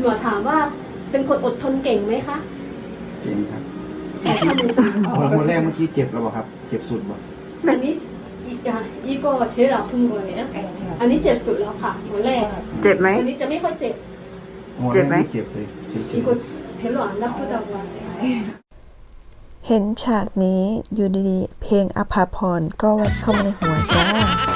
หมอถามว่าเป็นคนอดทนเก่งไหมคะเก่งครับใช้คำนี้วันแรกเมื่อกี้เจ็บแล้วบ่ครับ เจ็บสุดบ่อันนี้อีอะอีโก้เชื้อราพุ่งเลยอะเออใช่อันนี้เจ็บสุดแล้วค่ะหัวแรกเจ็บไหมอันนี้จะไม่ค่อยเจ็บวันเจ็แรบกไหมไม่เจ็บเลยเฉยอีโก้เทหลอนรับผู้ดาววันเห็นฉากนี้อยู่ดีๆ เพลงอภาพรก็แวบเข้ามาในหัวจ้า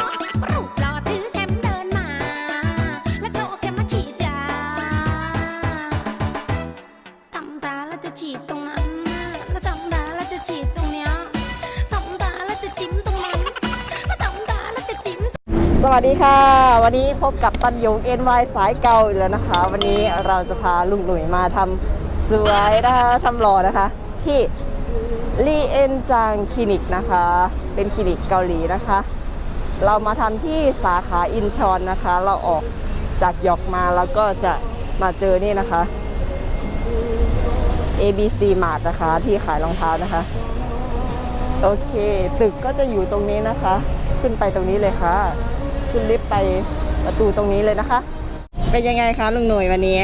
วัสดีค่ะ วันนี้พบกับตันยง NY สายเก่าอีกแล้วนะคะ วันนี้เราจะพาลุงหลุยมาทำสวยนะคะทำหล่อนะคะ ที่ลีเอ็นจางคลินิกนะคะ เป็นคลินิกเกาหลีนะคะ เรามาทำที่สาขาอินชอนนะคะ เราออกจากหยอกมาแล้วก็จะมาเจอนี่นะคะ ABC Mart นะคะ ที่ขายรองเท้านะคะ โอเค ตึกก็จะอยู่ตรงนี้นะคะ ขึ้นไปตรงนี้เลยค่ะ ขึ้นลิฟต์ไปประตูตรงนี้เลยนะคะ เป็นยังไงคะลุงหน่วยวันนี้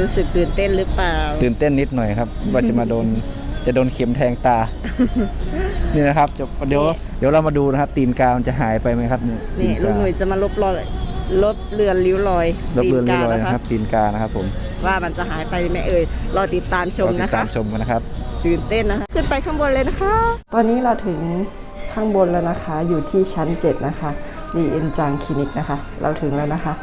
รู้สึกตื่นเต้นหรือเปล่า ตื่นเต้นนิดหน่อยครับ ว่าจะมาโดนจะโดนเข็มแทงตา นี่นะครับจะเดี๋ยวเดี๋ยวเรามาดูนะครับ ตีนกามันจะหายไปไหมครับเนี่ยนี่ตีลุกางหน่วยจะมาลบรอยลบเลือนริ้วรอยลบเลือนตีเรียบร้อยกานะครับ ตีนกานะครับผมว่ามันจะหายไปไหมเอ่ยรอติดตามชมรอตินะดคะตามชมกันนะครับตื่นเต้นนะคะขึ้นไปข้างบนเลยนะคะ ตอนนี้เราถึงข้างบนแล้วนะคะ อยู่ที่ชั้น 7 นะคะ ดีเอ็นจังคลินิกนะคะ เราถึงแล้วนะคะ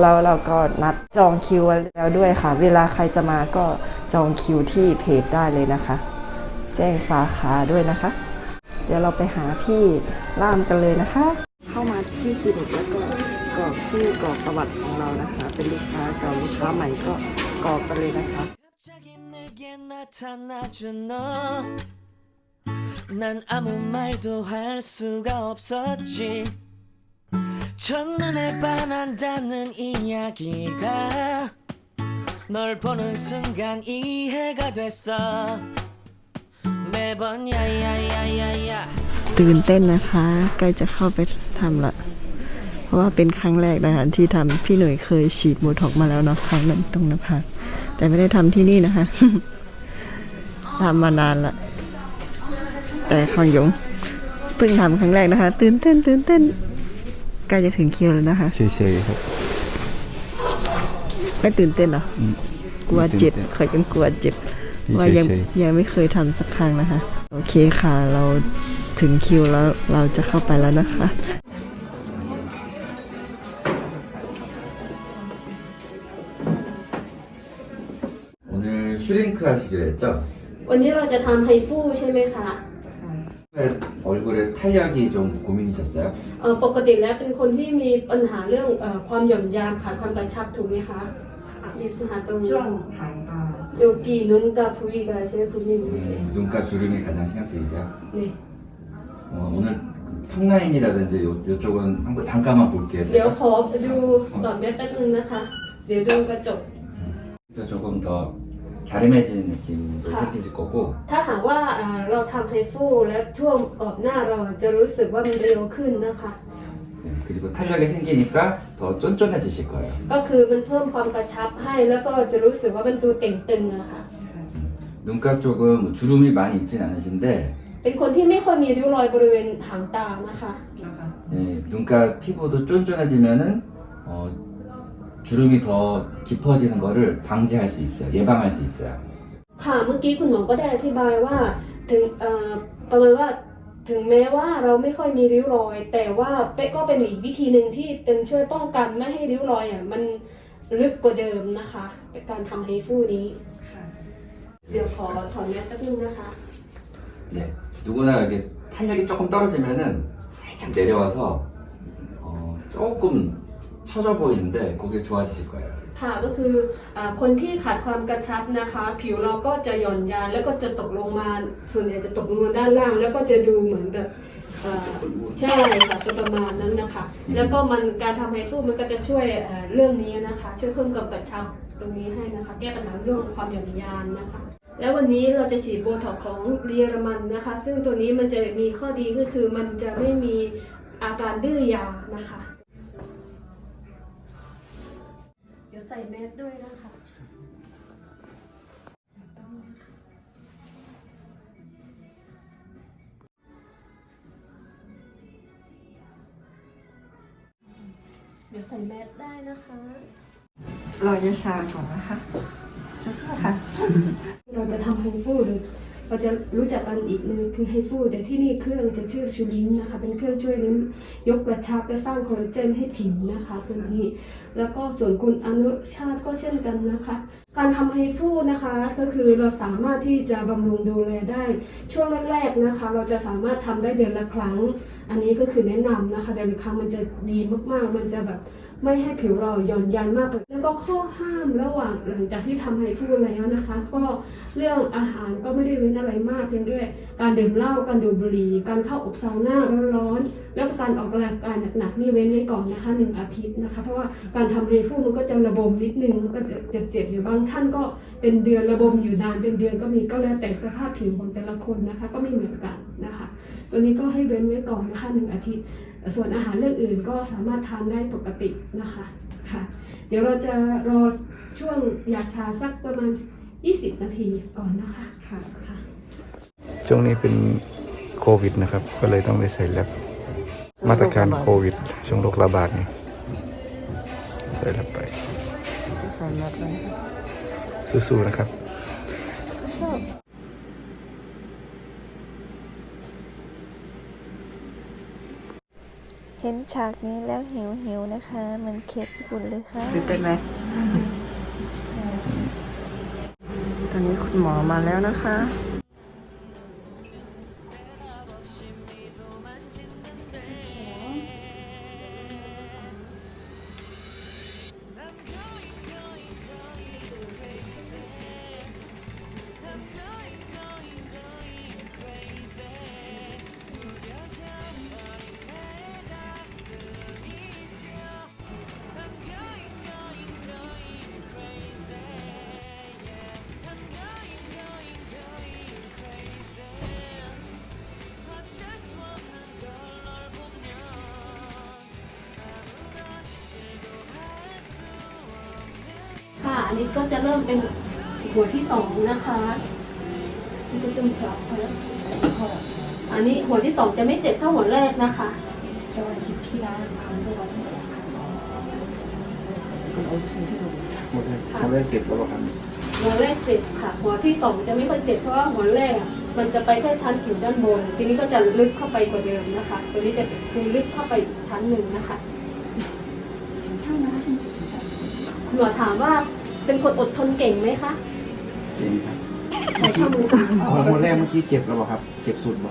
แล้วเราก็นัดจองคิวไว้แล้วด้วยค่ะ เวลาใครจะมาก็จองคิวที่เพจได้เลยนะคะ แจ้งสาขาด้วยนะคะ เดี๋ยวเราไปหาพี่ล่ามกันเลยนะคะ เข้ามาที่คลินิกแล้วก็กรอกชื่อกรอกประวัติของเรานะคะ เป็นลูกค้าเก่าลูกค้าใหม่ก็กรอกกันเลยนะคะ 갑자기 내게 나타나준 너. 난 아무 말도 할 수가 없었지. 첫눈에 반한다는 이야기가 널 보는 순간 이해가 됐어. 매번 야야야야야. ตื่นเต้นนะคะใกล้จะเข้าไปทำละ เพราะว่าเป็นครั้งแรกนะคะที่ทำพี่หน่วยเคยฉีดโบท็อกซ์มาแล้วเนาะครั้งนั้นตรงหน้าผากแต่ไม่ได้ทำที่นี่นะคะ ทำมานานละ แต่ของหยงเพิ่งทำครั้งแรกนะคะ ตื่นเต้น ตื่นเต้น ใกล้จะถึงคิวแล้วนะคะ เฉยๆครับ ไม่ตื่นเต้นเหรอ กลัวเจ็บเคยกันกลัวเจ็บ ว่ายังยังไม่เคยทำสักครั้งนะคะ โอเคค่ะเราถึงคิวแล้วเราจะเข้าไปแล้วนะคะวันนี้เราจะทำไฮฟูใช่ไหมคะ 얼굴에 탄력이 좀 고민이셨어요? เอ่อปกติแล้วเป็นคนที่มีปัญหาเรื่องเอ่อความหย่อนยานขาดความกระชับถูกไหมคะอ่ะมีปัญหาตรงนี้ ช่วงหางตา 여기 눈가 부위가 제일 고민이세요. 음, 눈가 주름이 가장 신경 쓰이세요? 네. 어, 오늘 그 턱라인이라든지 요, 요쪽은 한번 잠깐만 볼게요. เดี๋ยว 제가. ขอดูต่อแม่แป๊บนึงนะคะ เดี๋ยวดูกระจก 또 조금 더 갸름해지는 느낌도 ค่ะ 생기실 거고 ถ้าหากว่าเอ่อเราทำไฮฟูและช่วงกรอบหน้าเราจะรู้สึกว่ามันเร็วขึ้นนะคะ 네, 그리고 탄력이 생기니까 더 쫀쫀해지실 거예요. ก็คือมันเพิ่มความกระชับให้แล้วก็จะรู้สึกว่ามันดูเต่งตึงอะค่ะ 눈가 쪽은 뭐 주름이 많이 있진 않으신데 เป็นคนที่ไม่ค่อยมีริ้วรอยบริเวณหางตานะคะ 예, 눈가 피부도 쫀쫀해지면은 어, 주름이 더 깊어지는 거를 방지할 수 있어요. 예방할 수 있어요. ค่ะเมื่อกี้คุณหมอก็ได้อธิบายว่าถึงเอ่อประมาณว่าถึงแม้ว่าเราไม่ค่อยมีริ้วรอย แต่ว่าเป๊ะก็เป็นอีกวิธีหนึ่งที่เป็นช่วยป้องกันไม่ให้ริ้วรอยอ่ะมันลึกกว่าเดิมนะคะเป็นการทำไฮฟูนี้ เดี๋ยวขอถอนแมสแป๊บนึงนะคะ 네, 누구나 이렇게 탄력이 조금 떨어지면은 살짝 내려와서 어, 조금 처져 보이는데 그게 좋아지실 거예요. ค่ะก็คืออาคนที่ขาดความกระชับนะคะ ผิวเราก็จะหย่อนยานแล้วก็จะตกลงมาส่วนใหญ่จะตกลงมาด้านล่าง แล้วก็จะดูเหมือนแบบเอ่อใช่ค่ะจะประมาณนั้นนะคะ แล้วก็มันการทำไฮฟูมันก็จะช่วยเอ่อเรื่องนี้นะคะ ช่วยเพิ่มกับกระชับตรงนี้ให้นะคะ แก้ปัญหาเรื่องความหย่อนยานนะคะ แล้ววันนี้เราจะฉีดโบท็อกซ์ของเยอรมันนะคะ ซึ่งตัวนี้มันจะมีข้อดีก็คือมันจะไม่มีอาการดื้อยานะคะ ใส่แมสด้วยนะคะเดี๋ยวใส่แมสได้นะคะรอยาชาก่อนนะคะจะสู้ๆค่ะ เราจะทำฮูฟูหรือ เราจะรู้จักกันอีกหนึงคือไฮฟูแต่ที่นี่เครื่องจะชื่อชูลินนะคะ เป็นเครื่องช่วยลิ้นยกกระชับและสร้างคอลลาเจนให้ผิวนะคะตัวนี้แล้วก็ส่วนคุณอนุชาติก็เช่นกันนะคะ การทำไฮฟูนะคะก็คือเราสามารถที่จะบำรุงดูแลได้ช่วงแรกๆนะคะ เราจะสามารถทำได้เดือนละครั้ง อันนี้ก็คือแนะนำนะคะ เดือนละครั้งมันจะดีมากๆ มันจะแบบ ไม่ให้ผิวเราหย่อนยันมากไปแล้วก็ข้อห้ามระหว่างหลังจากที่ทำไฮฟูแล้วนะคะ ก็เรื่องอาหารก็ไม่ได้เว้นอะไรมากเพียงแค่การดื่มเหล้าการดูดบุหรี่การเข้าอบซาวน่าร้อนๆแล้วก็การออกกำลังกายหนักๆนี่เว้นไว้ก่อนนะคะหนึ่งอาทิตย์นะคะ เพราะว่าการทำไฮฟูมันก็จะระบมนิดนึงก็จะเจ็บๆอยู่บางท่านก็เป็นเดือนระบมอยู่นานเป็นเดือนก็มีก็แล้วแต่สภาพผิวของแต่ละคนนะคะ ก็ไม่เหมือนกันนะคะ ตัวนี้ก็ให้เว้นไว้ก่อนนะคะหนึ่งอาทิตย์ ส่วนอาหารเรื่องอื่นก็สามารถทานได้ปกตินะคะค่ะ เดี๋ยวเราจะรอช่วงยาชาสักประมาณ 20 นาทีก่อนนะคะค่ะค่ะช่วงนี้เป็นโควิดนะครับ ก็เลยต้องได้ใส่แลบมาตรการโควิด ช่วงโรคระบาดนี่ใส่แลบไปใส่แมสเลยนะคะสู้ๆนะครับ เห็นฉากนี้แล้วหิวหิวๆนะคะ เหมือนเคปญี่ปุ่นเลยค่ะตื่นเต้นไหมตอนนี้คุณหมอมาแล้วนะคะ นนี้ก็จะเริ่มเป็นหัวที่สองนะคะนี่ก็จะมีครับอันนี้หัวที่สองจะไม่เจ็บเท่าหัวแรกนะคะหมดเลยหมดเลยเจ็บแล้วเหรอครับหัวแรกเจ็บค่ะ หัวที่สองจะไม่ค่อยเจ็บเพราะว่าหัวแรกอะมันจะไปแค่ชั้นผิวด้านบน ทีนี้ก็จะลึกเข้าไปกว่าเดิมนะคะ ตัวนี้จะคือลึกเข้าไปอีกชั้นหนึ่งนะคะคุณหมอถามว่า เป็นคนอดทนเก่งไหมคะเก่งครับใช้ข้อมือหัวหัวแรกเมื่อกี้เจ็บแล้วเหรอครับ เจ็บสุดบ่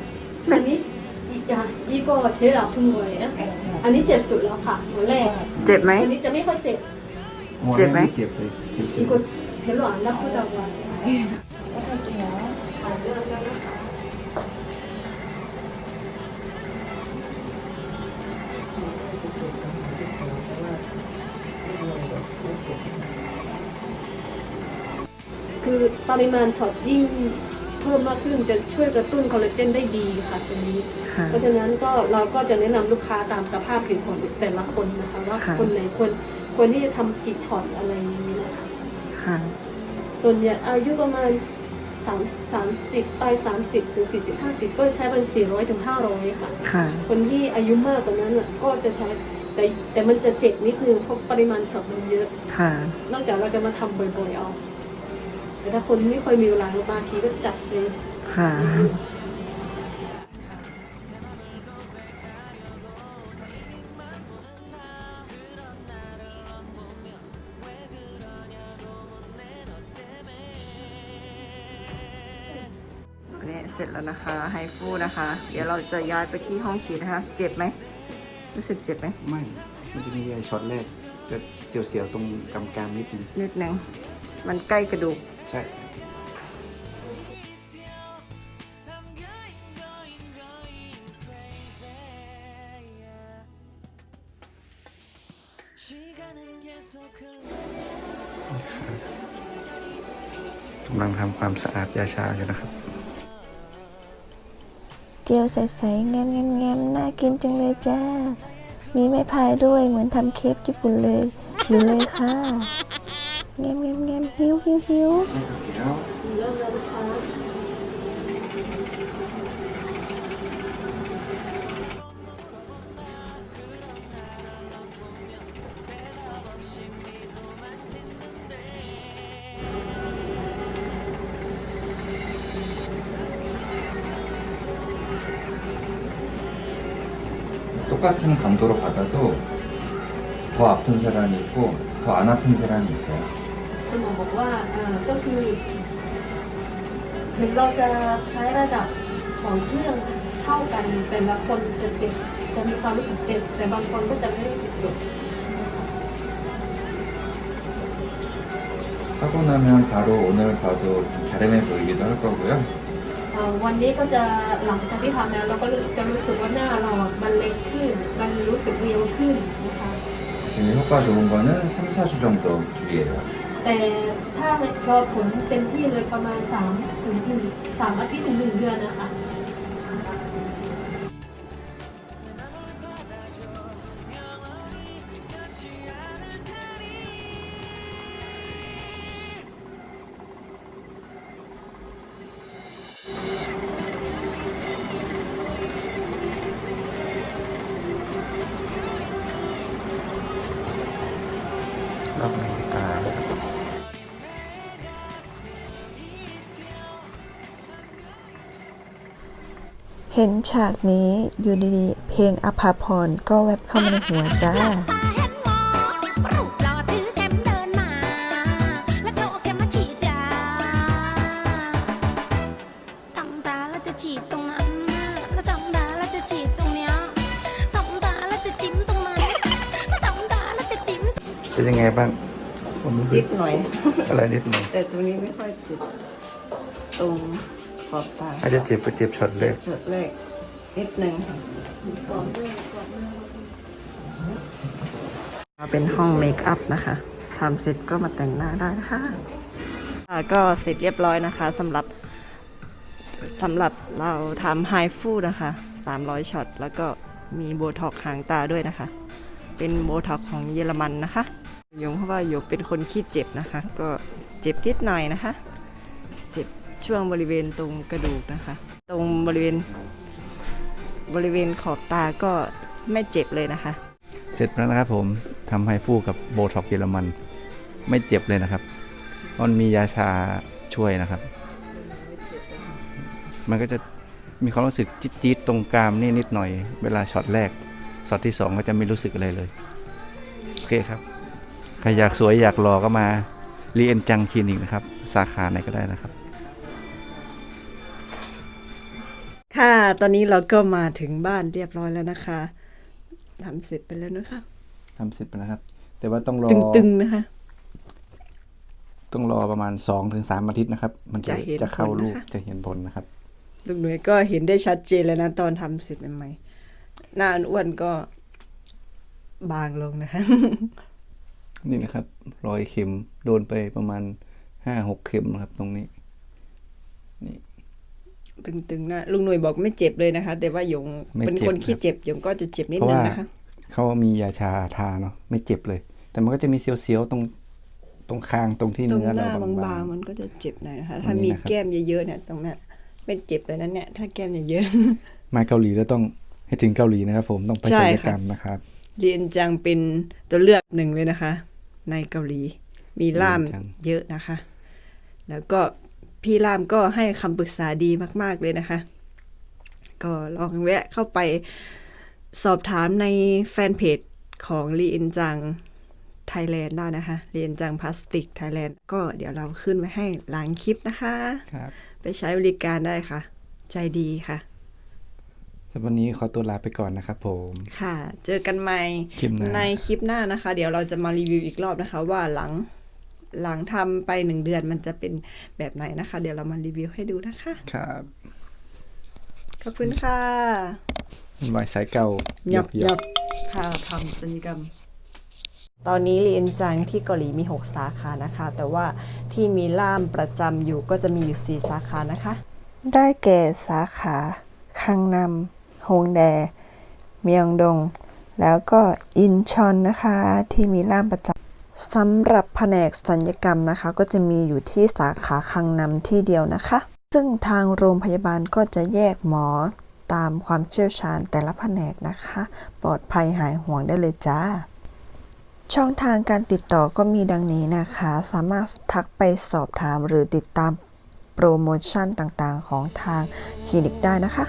อันนี้อีกอย่างอีโก้เชื้อราพุ่งเลยอันนี้เจ็บสุดแล้วค่ะหัวแรกเจ็บไหมอันนี้จะไม่ค่อยเจ็บหัวเจ็แรบกไหมไม่เจ็บเลยเฉยอีโก้เทหลอนแล้ว ปริมาณช็อตยิ่งเพิ่มมากขึ้นจะช่วยกระตุ้นคอลลาเจนได้ดีค่ะตัวนี้ ค่ะ เพราะฉะนั้นก็เราก็จะแนะนำลูกค้าตามสภาพผิวของแต่ละคนนะคะ ว่าค่ะ คนไหนควรควรที่จะทำกี่ช็อตอะไรอย่างนี้นะคะ ค่ะ ส่วนใหญ่อายุประมาณสามสามสิบไปสามสิบถึงสี่สิบห้าสิบก็ใช้เป็นสี่ร้อยถึงห้าร้อยค่ะ ค่ะ คนที่อายุมากตรงนั้นน่ะก็จะใช้แต่แต่มันจะเจ็บนิดนึงเพราะปริมาณช็อตมันเยอะ ค่ะ นอกจากเราจะมาทำบ่อยๆเอา แต่ถ้าคนไม่ค่อยมีเวลาบางทีก็จัดเลยค่ะนี่เสร็จแล้วนะคะไฮฟูนะคะ เดี๋ยวเราจะย้ายไปที่ห้องฉีดนะคะ เจ็บไหมรู้สึกเจ็บไหมไม่ มันจะมีไอ้ช็อตแรกจะเสียวๆตรงกำกามนิดนึงนิดนึงมันใกล้กระดูก ใช่กำลังทำความสะอาดยาชาอยู่นะครับ เจียวใสๆแงมแงมแงมน่ากินจังเลยจ้า มีไม้พายด้วยเหมือนทำเคปญี่ปุ่นเลยหิวเลยค่ะ 냠냠냠 히우 히우 히우 똑같은 강도로 받아도 더 아픈 사람이 있고 더 안 아픈 사람이 있어요. คุณหมอบอกว่าเอ่อก็คือ ถึงเราจะใช้ระดับของเครื่องเท่ากัน แต่ละคนจะเจ็บจะมีความรู้สึกเจ็บ แต่บางคนก็จะไม่รู้สึกเจ็บ 하고 나면 바로 오늘 봐도 갸름해 보이기도 할 거고요. เอ่อวันนี้ก็จะหลังจากที่ทำแล้วเราก็จะรู้สึกว่าหน้าเราอ่ะมันเล็กขึ้น มันรู้สึกเรียวขึ้นนะคะ 제일 효과 좋은 거는 3, 4주 정도 뒤에요. แต่ถ้ารอผลเต็มที่เลยประมาณ3ถึง1 3อาทิตย์ถึง 1 เดือนนะคะ ห็นฉากนี้อยู่ดีๆ เพลงอภาพรก็แวบเข้ามาในหัวจ้าตาเห็นหมรอถือแคมเดินมาแล้วเขาเอาเข็มมาฉีดยาทำตาแล้วจะฉีดตรงนั้นแล้วทำตาแล้วจะฉีดตรงเนี้ยทำตาแล้วจะจิ้มตรงนั้นแล้วทำตาแล้วจะจิ้มเป็นยังไงบ้างผมนิดหน่อย อะไรนิดหน่อย แต่ตรงนี้ไม่ค่อยเจ็บตรง ขอบตาอาจจะเจ็บไปเจ็บช็อตแรเจ็บกจุดแรกนิดนึงค่ะเป็นห้องเมคอัพนะคะทำเสร็จก็มาแต่งหน้าได้นะคะอ่าก็เสร็จเรียบร้อยนะคะสำหรับสำหรับเราทำไฮฟูนะคะ 300 ช็อต แล้วก็มีโบท็อกหางตาด้วยนะคะ เป็นโบท็อกของเยอรมันนะคะยงเพราะว่าโยเป็นคนขี้เจ็บนะคะ ก็เจ็บนิดหน่อยนะคะเจ็บ ช่วงบริเวณตรงกระดูกนะคะ ตรงบริเวณบริเวณขอบตาก็ไม่เจ็บเลยนะคะ เสร็จแล้วนะครับผมทำไฮฟูกับโบท็อกเยอรมัน ไม่เจ็บเลยนะครับมันมียาชาช่วยนะครับ มันก็จะมีความรู้สึกจี๊ดๆตรงกรามนี่นิดหน่อย เวลาช็อตแรกช็อตที่สองก็จะไม่รู้สึกอะไรเลย โอเคครับ ใครอยากสวยอยากหล่อก็มารีเอนจังคลินิกนะครับ สาขาไหนก็ได้นะครับ ค่ะ ตอนนี้เราก็มาถึงบ้านเรียบร้อยแล้วนะคะทำเสร็จไปแล้วนะคะทำเสร็จไปแล้วครับ แต่ว่าต้องรอตึงๆนะคะ ต้องรอประมาณ2อถึงสอาทิตย์นะครับ มันจะจะเห็นจะเข้าผลนะคะรูปจะเห็นผลนะครับลูกหน่วยก็เห็นได้ชัดเจนแล้วนะ ตอนทำเสร็จใหม่ๆหน้าอ้วนๆก็ บางลงนะคะ นี่นะครับ รอยเข็มโดนไปประมาณห้าหกเข็มนะครับ ตรงนี้นี่ ตึงๆนะลุงหน่วยบอกไม่เจ็บเลยนะคะ แต่ว่าหยงไม่เป็นเจ็บคนขี้ครับเจ็บหยงก็จะเจ็บนิดเพราะนึงว่านะคะเขามียาชาทาเนาะไม่เจ็บเลย แต่มันก็จะมีเสียวๆตรงตรงคางตรงที่ตรงเนื้อหเราน้าบางบางๆๆมันก็จะเจ็บหน่อยนะคะตรงนี้ถ้ามีนะครับแก้มเยอะๆเนี่ยตรงนั้นไม่เจ็บเลยนะเนี่ยถ้าแก้มเยอะมาเกาหลีแล้วต้องให้ถึงเกาหลีนะครับ ผมต้องไปใช่ศัลยค่ะกรรมนะครับๆเรียนจังเป็นตัวเลือกหนึ่งเลยนะคะ ในเกาหลี มีล่ามเรียนจังเยอะนะคะ แล้วก็ พี่ล่ามก็ให้คำปรึกษาดีมากๆเลยนะคะ ก็ลองแวะเข้าไปสอบถามในแฟนเพจของรีเอ็นจังไทยแลนด์ได้นะคะรีเอ็นจังพลาสติกไทยแลนด์ก็เดี๋ยวเราขึ้นไว้ให้หลังคลิปนะคะครับไปใช้บริการได้ค่ะ ใจดีค่ะแต่วันนี้ขอตัวลาไปก่อนนะครับผม ค่ะ เจอกันใหม่คลิปหน้าในคลิปหน้านะคะ เดี๋ยวเราจะมารีวิวอีกรอบนะคะว่าหลัง หลังทำไปหนึ่งเดือนมันจะเป็นแบบไหนนะคะ เดี๋ยวเรามารีวิวให้ดูนะคะ ครับขอบคุณค่ะวายสายเก่าหยับหหยยัอบค่ะทำศัลยกรรม ตอนนี้เรียนจังที่เกาหลีมี 6 สาขานะคะ แต่ว่าที่มีล่ามประจำอยู่ก็จะมีอยู่ 4 สาขานะคะ ได้แก่สาขาคังนำฮงแด เมียงดง แล้วก็อินชอนนะคะ ที่มีล่ามประจำ สำหรับแผนกสัญญกรรมนะคะ ก็จะมีอยู่ที่สาขาคังนำที่เดียวนะคะ ซึ่งทางโรงพยาบาลก็จะแยกหมอตามความเชี่ยวชาญแต่ละแผนกนะคะ ปลอดภัยหายห่วงได้เลยจ้า ช่องทางการติดต่อก็มีดังนี้นะคะ สามารถทักไปสอบถามหรือติดตามโปรโมชั่นต่างๆ ของทางคลินิกได้นะคะ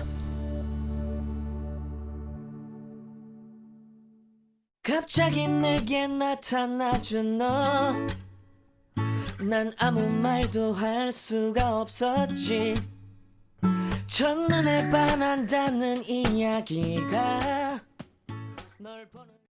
갑자기 내게 나타나준 너. 난 아무 말도 할 수가 없었지. 첫눈에 반한다는 이야기가